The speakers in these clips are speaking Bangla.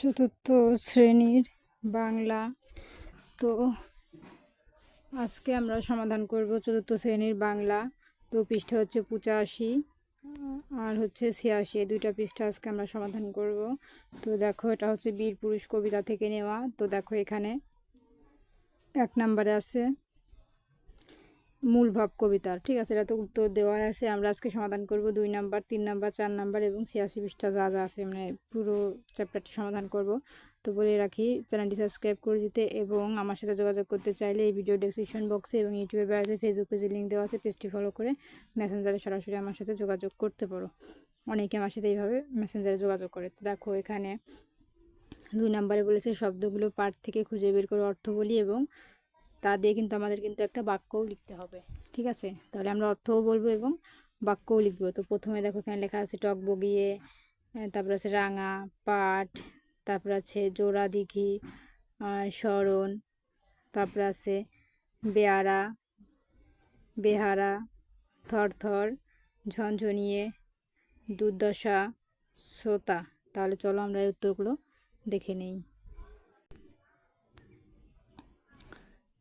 চতুর্থ শ্রেণির বাংলা। তো আজকে আমরা সমাধান করব চতুর্থ শ্রেণির বাংলা। তো পৃষ্ঠা হচ্ছে পঁচাশি আর হচ্ছে ছিয়াশি। দুইটা পৃষ্ঠা আজকে আমরা সমাধান করব। তো দেখো, এটা হচ্ছে বীর পুরুষ কবিতা থেকে নেওয়া। তো দেখো এখানে এক নম্বরে আছে মূল ভাব কবিতার। ঠিক আছে, এটা তো উত্তর দেওয়া আছে। আমরা আজকে সমাধান করব দুই নাম্বার, তিন নাম্বার, চার নাম্বার এবং ছিয়াশি পৃষ্ঠা যা যা আছে মানে পুরো চ্যাপ্টারটি সমাধান করব। তো বলে রাখি, চ্যানেলটি সাবস্ক্রাইব করে দিতে এবং আমার সাথে যোগাযোগ করতে চাইলে এই ভিডিও ডেসক্রিপশন বক্সে এবং ইউটিউবে বাইরে ফেসবুক পেজে লিঙ্ক দেওয়া আছে পেজটি ফলো করে মেসেঞ্জারে সরাসরি আমার সাথে যোগাযোগ করতে পারো। অনেকে আমার সাথে এইভাবে মেসেঞ্জারে যোগাযোগ করে। তো দেখো, এখানে দুই নাম্বারে বলেছে, শব্দগুলো পাঠ থেকে খুঁজে বের করে অর্থ বলি এবং তা দিয়ে কিন্তু আমাদের কিন্তু একটা বাক্যও লিখতে হবে, ঠিক আছে? তাহলে আমরা অর্থও বলব এবং বাক্যও লিখব। তো প্রথমে দেখো এখানে লেখা আছে টক বগিয়ে তারপর আছে রাঙা, পাট, তারপর আছে জোড়া দিঘি স্মরণ, তারপর আছে বেয়ারা, বেহারা, থরথর, ঝনঝনিয়ে, দুর্দশা, শ্রোতা। তাহলে চলো আমরা এই উত্তরগুলো দেখে নিই।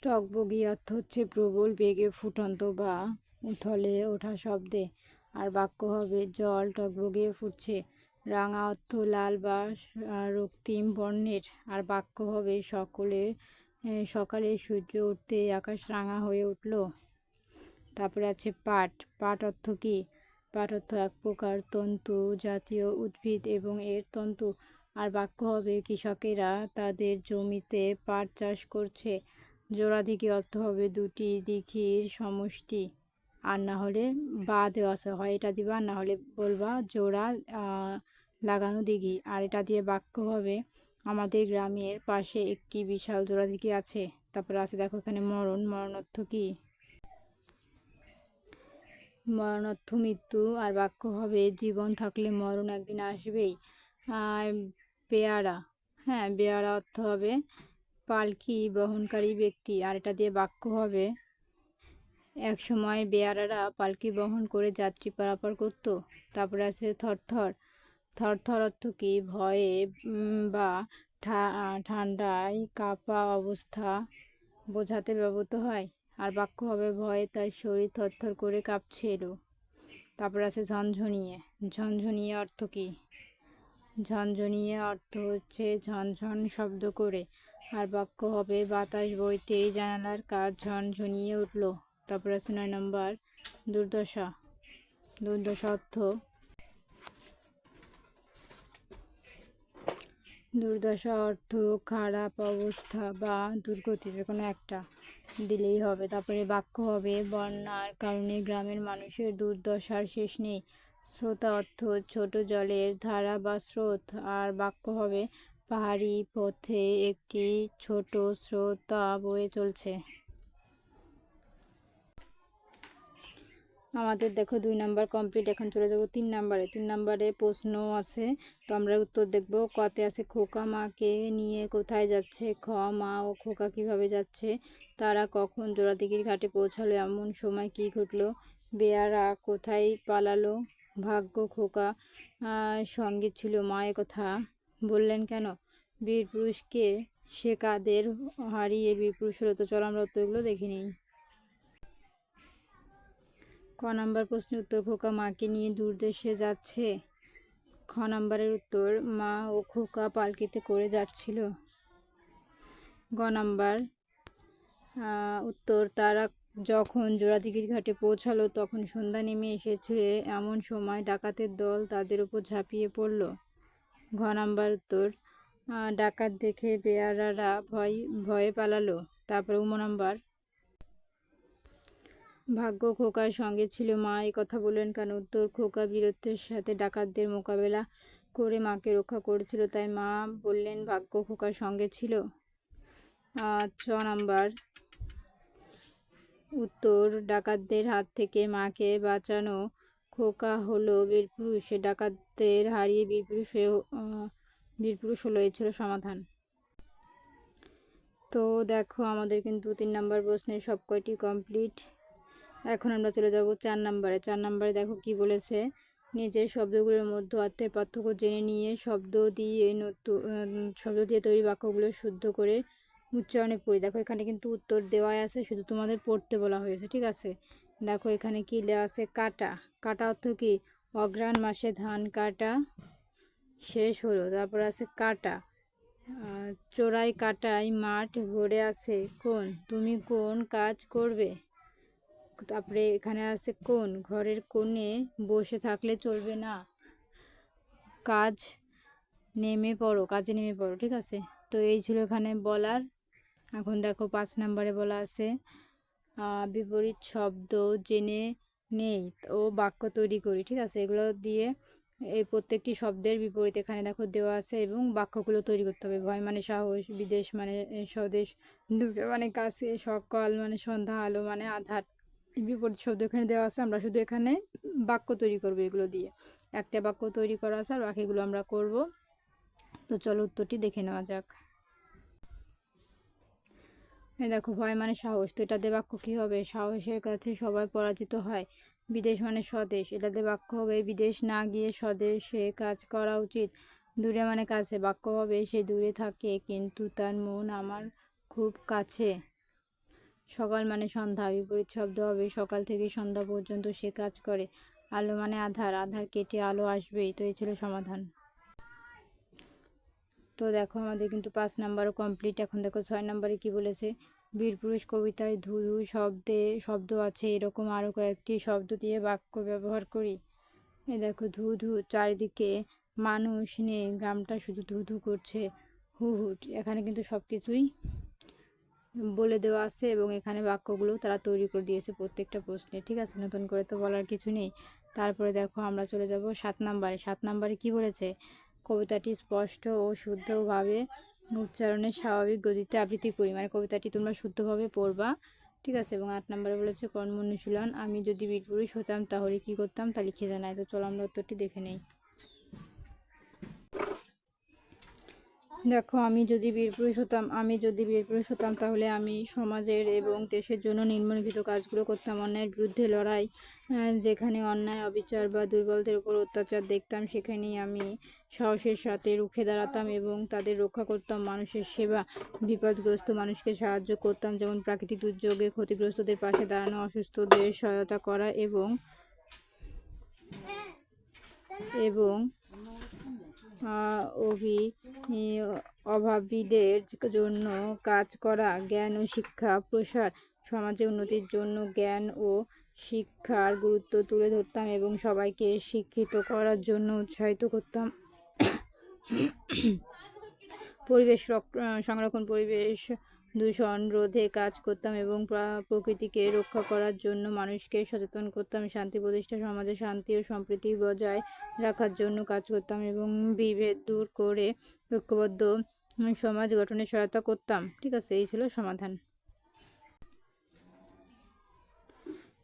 টকবগি অর্থ হচ্ছে প্রবল বেগে ফুটন্ত বা উথলে ওঠা শব্দে। আর বাক্য হবে, জল টকবগিয়ে ফুটছে। রাঙা অর্থ লাল বা রক্তিম বর্ণের। আর বাক্য হবে, সকলে সকালে সূর্য উঠতে আকাশ রাঙা হয়ে উঠল। তারপরে আছে পাট পাট অর্থ কি? পাট অর্থ এক প্রকার তন্তু, জাতীয় উদ্ভিদ এবং এর তন্তু। আর বাক্য হবে, কৃষকেরা তাদের জমিতে পাট চাষ করছে। জোড়া দিঘি অর্থ হবে দুটি দিঘির সমষ্টি। আর না হলে বা দেওয়া হয় এটা দিবা, আর না হলে বলবা জোড়া লাগানো দিঘি। আর এটা দিয়ে বাক্য হবে, আমাদের গ্রামের পাশে একটি বিশাল জোড়া দিঘি আছে। তারপর আছে দেখো এখানে মরণ মরণ অর্থ কি? মরণ অর্থ মৃত্যু। আর বাক্য হবে, জীবন থাকলে মরণ একদিন আসবেই। পেয়ারা হ্যাঁ বেয়ারা অর্থ হবে পালকি বহনকারী ব্যক্তি, আর এটা দিয়ে বাক্য হবে, এক সময় বেয়ারারা পালকি বহন করে যাত্রী পারাপার করত, তারপরে আছে থরথর। থরথর অর্থ কি? ভয়ে বা ঠান্ডায় কাঁপা অবস্থা বোঝাতে ব্যবহৃত হয়। আর বাক্য হবে, ভয়ে তার শরীর থরথর করে কাঁপছিল তারপর আছে ঝনঝনিয়ে। ঝনঝনিয়ে অর্থ কি? ঝনঝনিয়ে অর্থ হচ্ছে ঝনঝন শব্দ করে। আর বাক্য হবে, বাতাস বইতেই জানালার কাজ ঝনঝনিয়ে উঠল। তারপর আছে নয় নম্বর, দুর্দশা। দুর্দশা অর্থ? দুর্দশা অর্থ খারাপ অবস্থা বা দুর্গতি, যে কোনো একটা দিলেই হবে। তারপরে বাক্য হবে, বন্যার কারণে গ্রামের মানুষের দুর্দশার শেষ নেই। শ্রোতা অর্থ ছোট জলের ধারা বা স্রোত। আর বাক্য হবে পাহাড়ি পথে একটি ছোট স্রোতা বয়ে চলছে। আমাদের দেখো দুই নাম্বার কমপ্লিট এখন চলে যাব তিন নাম্বারে। তিন নাম্বারে প্রশ্ন আছে, তো আমরা উত্তর দেখব, কতে আছে খোকা মাকে নিয়ে কোথায় যাচ্ছে, খ, মা ও খোকা কীভাবে যাচ্ছে, তারা কখন জোড়াদিঘির ঘাটে পৌঁছালো, এমন সময় কি ঘটলো, বেয়ারা কোথায় পালালো, ভাগ্য খোকা সঙ্গে ছিল মায়ের কথা বললেন, কেন? বীর পুরুষকে সে কাদের হারিয়ে বীর পুরুষ হলো তো চলো আমরা ক নাম্বার প্রশ্নের উত্তর, খোকা মাকে নিয়ে দূরদেশে যাচ্ছে। খ নাম্বারের উত্তর, মা ও খোকা পালকিতে করে যাচ্ছিল। গ নাম্বার উত্তর, তারা যখন জোড়াদিঘির ঘাটে পৌঁছালো, তখন সন্ধ্যা নেমে এসেছে। এমন সময় ডাকাতের দল তাদের উপর ঝাঁপিয়ে পড়ল। ঘ নাম্বার উত্তর ডাকাত দেখে বেয়ারারা ভয়, ভয়ে পালালো। তারপর উম নাম্বার, ভাগ্য খোকার সঙ্গে ছিল মা, এই কথা বললেন কেন? উত্তর খোকা বীরত্বের সাথে ডাকাতদের মোকাবেলা করে মাকে রক্ষা করেছিল, তাই মা বললেন ভাগ্য খোকার সঙ্গে ছিল। ছ নাম্বার, উত্তর, ডাকাতদের হাত থেকে মাকে বাঁচানো খোকা হলো বীরপুরুষ ডাকাতদের হারিয়ে বীরপুরুষ হয়ে বীরপুরুষ হলো, এই ছিল সমাধান। তো দেখো আমাদের কিন্তু তিন নাম্বার প্রশ্নের সব কয়টি কমপ্লিট এখন আমরা চলে যাব চার নাম্বারে। চার নাম্বারে দেখো কি বলেছে, নিজের শব্দগুলোর মধ্যে অর্থের পার্থক্য জেনে নিয়ে শব্দ দিয়ে নতুন শব্দ দিয়ে তৈরি বাক্যগুলো শুদ্ধ করে উচ্চারণে পড়ি। দেখো এখানে কিন্তু উত্তর দেওয়াই আছে, শুধু তোমাদের পড়তে বলা হয়েছে, ঠিক আছে? দেখো এখানে কি দেওয়া আছে? কাটা। কাটা অর্থ কি? অগ্রাণ মাসে ধান কাটা শেষ হলো। তারপর আছে কাটা। চোরাই কাটাই মাঠ ভরে আছে। কোন? তুমি কোন কাজ করবে? তারপরে এখানে আছে কোন? ঘরের কোণে বসে থাকলে চলবে না। কাজ নেমে পড়ো, কাজে নেমে পড়ো, ঠিক আছে? তো এই ছিল এখানে বলার। এখন দেখো পাঁচ নম্বরে বলা আছে বিপরীত শব্দ জেনে নেই। ও বাক্য তৈরি করি, ঠিক আছে? এগুলো দিয়ে এই প্রত্যেকটি শব্দের বিপরীত এখানে দেখো দেওয়া আছে এবং বাক্যগুলো তৈরি করতে হবে। ভয় মানে সাহস, বিদেশ মানে স্বদেশ দুটো মানে কাছে, সকাল মানে সন্ধ্যা, আলো মানে আধার। বিপরীত শব্দ এখানে দেওয়া আছে। আমরা শুধু এখানে বাক্য তৈরি করব এগুলো দিয়ে। একটা বাক্য তৈরি করা আছে আর বাকিগুলো আমরা করব। তো চলো উত্তরটি দেখে নেওয়া যাক। দেখো ভয় মানে সাহস, তো এটাতে বাক্য কী হবে? সাহসের কাছে সবাই পরাজিত হয়। বিদেশ মানে স্বদেশ, এটাতে বাক্য হবে বিদেশ না গিয়ে স্বদেশে কাজ করা উচিত। দূরে মানে কাছে, বাক্য হবে সে দূরে থাকে, কিন্তু তার মন আমার খুব কাছে। সকাল মানে সন্ধ্যা, বিপরীত শব্দ হবে সকাল থেকে সন্ধ্যা পর্যন্ত সে কাজ করে। আলো মানে আধার আধার কেটে আলো আসবেই, তো এই ছিল সমাধান। তো দেখো আমাদের কিন্তু পাঁচ নাম্বারও কমপ্লিট এখন দেখো ছয় নাম্বারে কি বলেছে? বীরপুরুষ কবিতায় ধু ধু শব্দে, শব্দ আছে এরকম আরও কয়েকটি শব্দ দিয়ে বাক্য ব্যবহার করি। এ দেখো ধু ধু, চারিদিকে মানুষ নেই, গ্রামটা শুধু ধু ধু করছে, হু হু। এখানে কিন্তু সব কিছুই বলে দেওয়া আছে এবং এখানে বাক্যগুলো তারা তৈরি করে দিয়েছে প্রত্যেকটা প্রশ্নে। ঠিক আছে, নতুন করে তো বলার কিছু নেই। তারপরে দেখো আমরা চলে যাব সাত নাম্বারে। সাত নাম্বারে কি বলেছে? কবিতাটি স্পষ্ট ও শুদ্ধভাবে উচ্চারণের স্বাভাবিক গতিতে আবৃত্তি করি। মানে কবিতাটি তোমরা শুদ্ধভাবে পড়বা। ঠিক আছে? এবং আট নম্বরে বলেছে, কর্ম অনুশীলন। আমি যদি বীরপুরুষ হতাম, তাহলে কি করতাম? তা লিখে জানাই। তো চলো আমরা উত্তরটি দেখে নেই। দেখো, আমি যদি বীরপুরুষ হতাম, আমি যদি বীরপুরুষ হতাম, তাহলে আমি সমাজের এবং দেশের জন্য নিম্নলিখিত কাজগুলো করতাম। অন্যায়ের বিরুদ্ধে লড়াই যেখানে অন্যায়, অবিচার বা দুর্বলদের উপর অত্যাচার দেখতাম, সেখানেই আমি সাহসের সাথে রুখে দাঁড়াতাম এবং তাদের রক্ষা করতাম। মানুষের সেবা, বিপদগ্রস্ত মানুষকে সাহায্য করতাম, যেমন প্রাকৃতিক দুর্যোগে ক্ষতিগ্রস্তদের পাশে দাঁড়ানো, অসুস্থদের সহায়তা করা এবং এবং অভি অভাবীদের জন্য কাজ করা, জ্ঞান ও শিক্ষা, প্রসার সমাজে উন্নতির জন্য জ্ঞান ও শিক্ষার গুরুত্ব তুলে ধরতাম এবং সবাইকে শিক্ষিত করার জন্য উৎসাহিত করতাম। পরিবেশ রক- সংরক্ষণ, পরিবেশ দূষণ রোধে কাজ করতাম এবং প্রকৃতিকে রক্ষা করার জন্য মানুষকে সচেতন করতাম, শান্তি প্রতিষ্ঠা, সমাজে শান্তি ও সম্প্রীতি বজায় রাখার জন্য কাজ করতাম এবং বিভেদ দূর করে ঐক্যবদ্ধ সমাজ গঠনে সহায়তা করতাম। ঠিক আছে, এই ছিল সমাধান।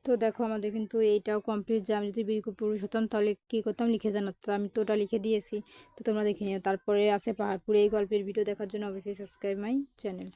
তো দেখো আমাদের কিন্তু এইটাও কমপ্লিট যে আমি যদি বীর পুরুষ হতাম তাহলে কী করতাম? লিখে জানাতাম আমি তো ওটা লিখে দিয়েছি। তো তোমরা দেখে নিও। তারপরে আছে পাহাড়পুরে এই গল্পের ভিডিও দেখার জন্য অবশ্যই সাবস্ক্রাইব মাই চ্যানেল